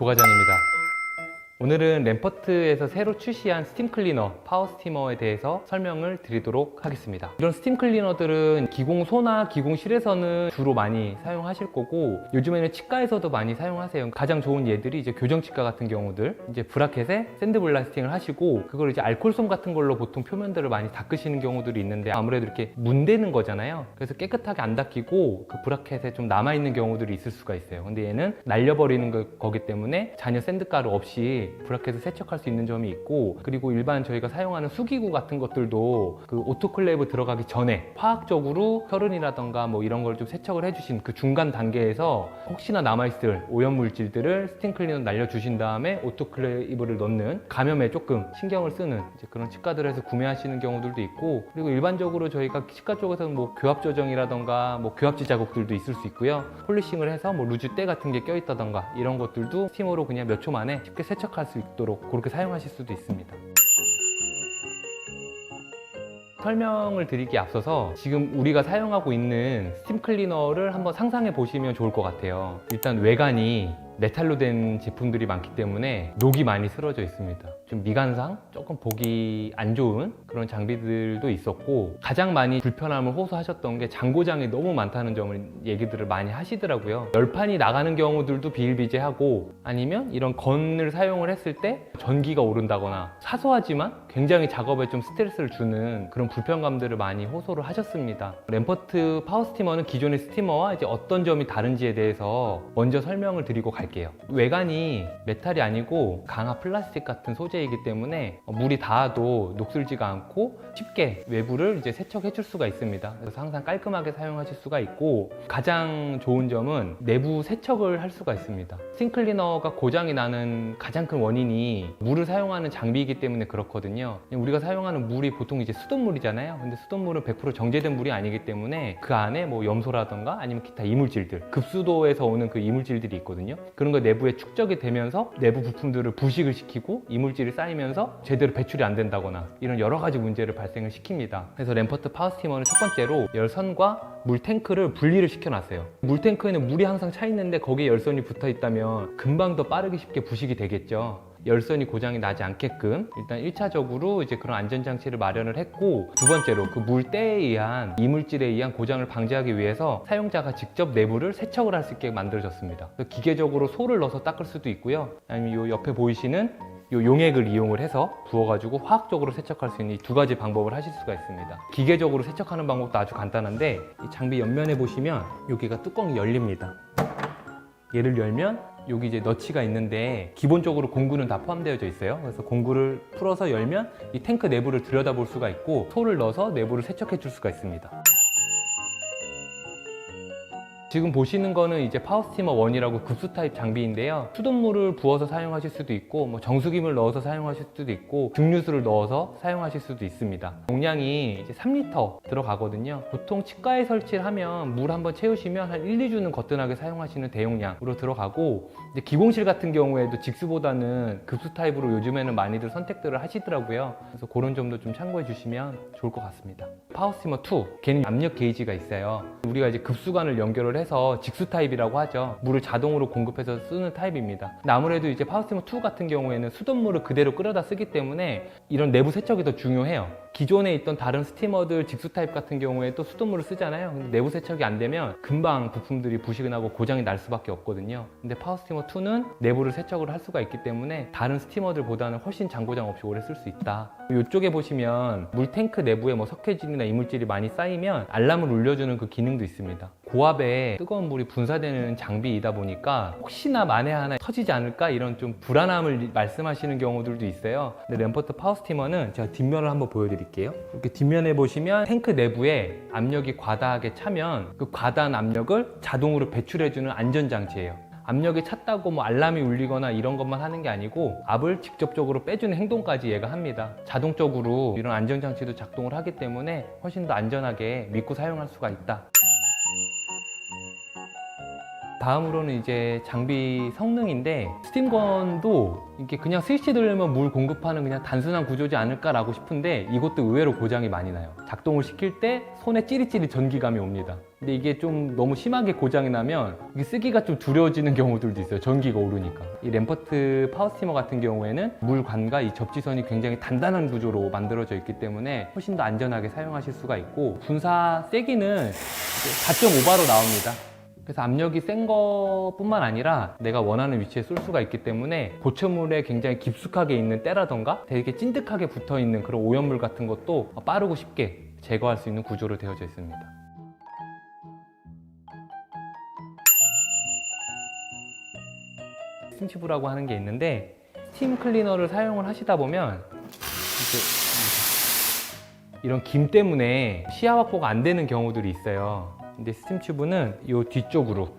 조가전입니다. 오늘은 램퍼트에서 새로 출시한 스팀 클리너, 파워 스티머에 대해서 설명을 드리도록 하겠습니다. 이런 스팀 클리너들은 기공소나 기공실에서는 주로 많이 사용하실 거고 요즘에는 치과에서도 많이 사용하세요. 가장 좋은 예들이 이제 교정치과 같은 경우들 이제 브라켓에 샌드 블라스팅을 하시고 그걸 이제 알콜솜 같은 걸로 보통 표면들을 많이 닦으시는 경우들이 있는데 아무래도 이렇게 문대는 거잖아요. 그래서 깨끗하게 안 닦이고 그 브라켓에 좀 남아있는 경우들이 있을 수가 있어요. 근데 얘는 날려버리는 거, 거기 때문에 전혀 샌드가루 없이 브라켓을 세척할 수 있는 점이 있고 그리고 일반 저희가 사용하는 수기구 같은 것들도 그 오토클레이브 들어가기 전에 화학적으로 혈흔이라던가 뭐 이런 걸 좀 세척을 해주신 그 중간 단계에서 혹시나 남아있을 오염 물질들을 스팀 클리너 날려주신 다음에 오토클레이브를 넣는 감염에 조금 신경을 쓰는 그런 치과들에서 구매하시는 경우들도 있고 그리고 일반적으로 저희가 치과 쪽에서는 뭐 교합 조정이라던가 뭐 교합지 자국들도 있을 수 있고요. 폴리싱을 해서 뭐 루즈 때 같은 게 껴있다던가 이런 것들도 스팀으로 그냥 몇 초 만에 쉽게 세척할 수 있도록 그렇게 사용하실 수도 있습니다. 설명을 드리기 앞서서 지금 우리가 사용하고 있는 스팀 클리너를 한번 상상해 보시면 좋을 것 같아요. 일단 외관이 메탈로 된 제품들이 많기 때문에 녹이 많이 쓰러져 있습니다. 좀 미관상 조금 보기 안 좋은 그런 장비들도 있었고 가장 많이 불편함을 호소하셨던 게 장고장이 너무 많다는 점을 얘기들을 많이 하시더라고요. 열판이 나가는 경우들도 비일비재하고 아니면 이런 건을 사용을 했을 때 전기가 오른다거나 사소하지만 굉장히 작업에 좀 스트레스를 주는 그런 불편감들을 많이 호소를 하셨습니다. 램퍼트 파워 스티머는 기존의 스티머와 이제 어떤 점이 다른지에 대해서 먼저 설명을 드리고 갈게요. 외관이 메탈이 아니고 강화 플라스틱 같은 소재 이기 때문에 물이 닿아도 녹슬지가 않고 쉽게 외부를 이제 세척해 줄 수가 있습니다. 그래서 항상 깔끔하게 사용하실 수가 있고 가장 좋은 점은 내부 세척을 할 수가 있습니다. 스팀클리너가 고장이 나는 가장 큰 원인이 물을 사용하는 장비이기 때문에 그렇거든요. 우리가 사용하는 물이 보통 이제 수돗물이잖아요. 근데 수돗물은 100% 정제된 물이 아니기 때문에 그 안에 뭐 염소라던가 아니면 기타 이물질들, 급수도에서 오는 그 이물질들이 있거든요. 그런 거 내부에 축적이 되면서 내부 부품들을 부식을 시키고 이물질 이 쌓이면서 제대로 배출이 안 된다거나 이런 여러 가지 문제를 발생을 시킵니다. 그래서 램퍼트 파워스티머는 첫 번째로 열선과 물 탱크를 분리를 시켜놨어요. 물 탱크에는 물이 항상 차 있는데 거기에 열선이 붙어 있다면 금방 더 빠르게 쉽게 부식이 되겠죠. 열선이 고장이 나지 않게끔 일단 1차적으로 이제 그런 안전장치를 마련을 했고 두 번째로 그 물때에 의한 이물질에 의한 고장을 방지하기 위해서 사용자가 직접 내부를 세척을 할 수 있게 만들어졌습니다. 기계적으로 소를 넣어서 닦을 수도 있고요. 아니면 이 옆에 보이시는 이 용액을 이용을 해서 부어가지고 화학적으로 세척할 수 있는 이 두 가지 방법을 하실 수가 있습니다. 기계적으로 세척하는 방법도 아주 간단한데 이 장비 옆면에 보시면 여기가 뚜껑이 열립니다. 얘를 열면 여기 이제 너치가 있는데 기본적으로 공구는 다 포함되어져 있어요. 그래서 공구를 풀어서 열면 이 탱크 내부를 들여다볼 수가 있고 소를 넣어서 내부를 세척해 줄 수가 있습니다. 지금 보시는 거는 이제 파워스티머 1이라고 급수 타입 장비인데요. 수돗물을 부어서 사용하실 수도 있고, 뭐 정수기물 넣어서 사용하실 수도 있고, 증류수를 넣어서 사용하실 수도 있습니다. 용량이 이제 3리터 들어가거든요. 보통 치과에 설치를 하면 물 한번 채우시면 한 1, 2주는 거뜬하게 사용하시는 대용량으로 들어가고, 이제 기공실 같은 경우에도 직수보다는 급수 타입으로 요즘에는 많이들 선택들을 하시더라고요. 그래서 그런 점도 좀 참고해 주시면 좋을 것 같습니다. 파워스티머 2, 걔는 압력 게이지가 있어요. 우리가 이제 급수관을 연결을 해서 직수 타입이라고 하죠. 물을 자동으로 공급해서 쓰는 타입입니다. 아무래도 이제 파워스티머 2 같은 경우에는 수돗물을 그대로 끌어다 쓰기 때문에 이런 내부 세척이 더 중요해요. 기존에 있던 다른 스티머들 직수 타입 같은 경우에 또 수돗물을 쓰잖아요. 근데 내부 세척이 안 되면 금방 부품들이 부식이 나고 고장이 날 수밖에 없거든요. 근데 파워스티머 2는 내부를 세척을 할 수가 있기 때문에 다른 스티머들보다는 훨씬 장고장 없이 오래 쓸 수 있다. 이쪽에 보시면 물 탱크 내부에 뭐 석회질이나 이물질이 많이 쌓이면 알람을 울려주는 그 기능도 있습니다. 고압에 뜨거운 물이 분사되는 장비이다 보니까 혹시나 만에 하나 터지지 않을까 이런 좀 불안함을 말씀하시는 경우들도 있어요. 근데 램퍼트 파워 스티머는 제가 뒷면을 한번 보여드릴게요. 이렇게 뒷면에 보시면 탱크 내부에 압력이 과다하게 차면 그 과다한 압력을 자동으로 배출해주는 안전장치예요. 압력이 찼다고 뭐 알람이 울리거나 이런 것만 하는 게 아니고 압을 직접적으로 빼주는 행동까지 얘가 합니다. 자동적으로 이런 안전장치도 작동을 하기 때문에 훨씬 더 안전하게 믿고 사용할 수가 있다. 다음으로는 이제 장비 성능인데 스팀건도 이게 그냥 스위치 들려면 물 공급하는 그냥 단순한 구조지 않을까라고 싶은데 이것도 의외로 고장이 많이 나요. 작동을 시킬 때 손에 찌릿찌릿 전기감이 옵니다. 근데 이게 좀 너무 심하게 고장이 나면 이게 쓰기가 좀 두려워지는 경우들도 있어요. 전기가 오르니까. 이 램퍼트 파워스티머 같은 경우에는 물관과 이 접지선이 굉장히 단단한 구조로 만들어져 있기 때문에 훨씬 더 안전하게 사용하실 수가 있고 분사 세기는 4.5바로 나옵니다. 그래서 압력이 센 것뿐만 아니라 내가 원하는 위치에 쏠 수가 있기 때문에 고철물에 굉장히 깊숙하게 있는 때라던가 되게 찐득하게 붙어 있는 그런 오염물 같은 것도 빠르고 쉽게 제거할 수 있는 구조로 되어져 있습니다. 스팀치브라고 하는 게 있는데 스팀 클리너를 사용을 하시다 보면 이런 김 때문에 시야 확보가 안 되는 경우들이 있어요. 근데 스팀 튜브는 이 뒤쪽으로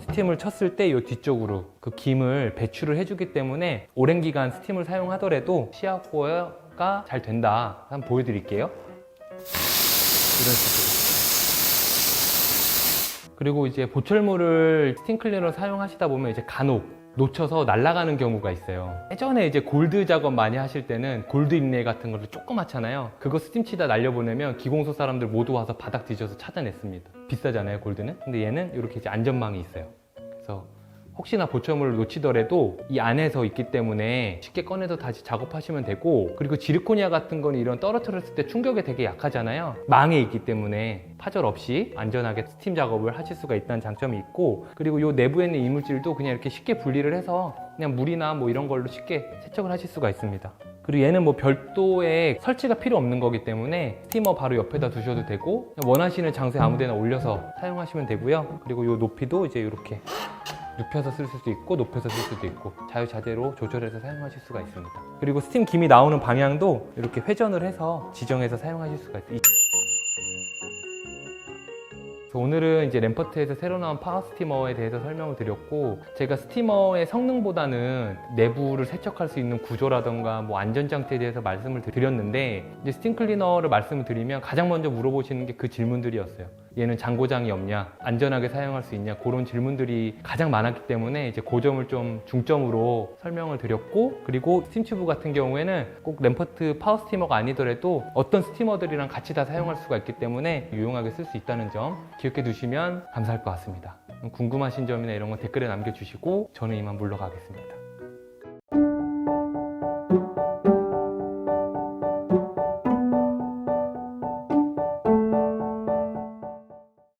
스팀을 쳤을 때 이 뒤쪽으로 그 김을 배출을 해주기 때문에 오랜 기간 스팀을 사용하더라도 시야 확보가 잘 된다. 한번 보여드릴게요. 이런 식으로. 그리고 이제 보철물을 스팀 클리너로 사용하시다 보면 이제 간혹 놓쳐서 날아가는 경우가 있어요. 예전에 이제 골드 작업 많이 하실 때는 골드 인레 같은 걸로 조그맣잖아요. 그거 스팀 치다 날려보내면 기공소 사람들 모두 와서 바닥 뒤져서 찾아냈습니다. 비싸잖아요, 골드는. 근데 얘는 이렇게 이제 안전망이 있어요. 그래서 혹시나 보철물을 놓치더라도 이 안에서 있기 때문에 쉽게 꺼내서 다시 작업하시면 되고 그리고 지르코니아 같은 거는 이런 떨어뜨렸을 때 충격에 되게 약하잖아요. 망에 있기 때문에 파절 없이 안전하게 스팀 작업을 하실 수가 있다는 장점이 있고 그리고 이 내부에 있는 이물질도 그냥 이렇게 쉽게 분리를 해서 그냥 물이나 뭐 이런 걸로 쉽게 세척을 하실 수가 있습니다. 그리고 얘는 뭐 별도의 설치가 필요 없는 거기 때문에 스티머 바로 옆에다 두셔도 되고 원하시는 장소에 아무데나 올려서 사용하시면 되고요. 그리고 이 높이도 이제 이렇게 눕혀서 쓸 수도 있고 높여서 쓸 수도 있고 자유자재로 조절해서 사용하실 수가 있습니다. 그리고 스팀 김이 나오는 방향도 이렇게 회전을 해서 지정해서 사용하실 수가. 그래서 오늘은 이제 램퍼트에서 새로 나온 파워 스티머에 대해서 설명을 드렸고 제가 스티머의 성능보다는 내부를 세척할 수 있는 구조라던가 뭐 안전장치에 대해서 말씀을 드렸는데 이제 스팀 클리너를 말씀을 드리면 가장 먼저 물어보시는 게 그 질문들이었어요. 얘는 장고장이 없냐, 안전하게 사용할 수 있냐 그런 질문들이 가장 많았기 때문에 이제 그 점을 좀 중점으로 설명을 드렸고 그리고 스팀 튜브 같은 경우에는 꼭 램퍼트 파워 스티머가 아니더라도 어떤 스티머들이랑 같이 다 사용할 수가 있기 때문에 유용하게 쓸 수 있다는 점 기억해 두시면 감사할 것 같습니다. 궁금하신 점이나 이런 거 댓글에 남겨주시고 저는 이만 물러가겠습니다.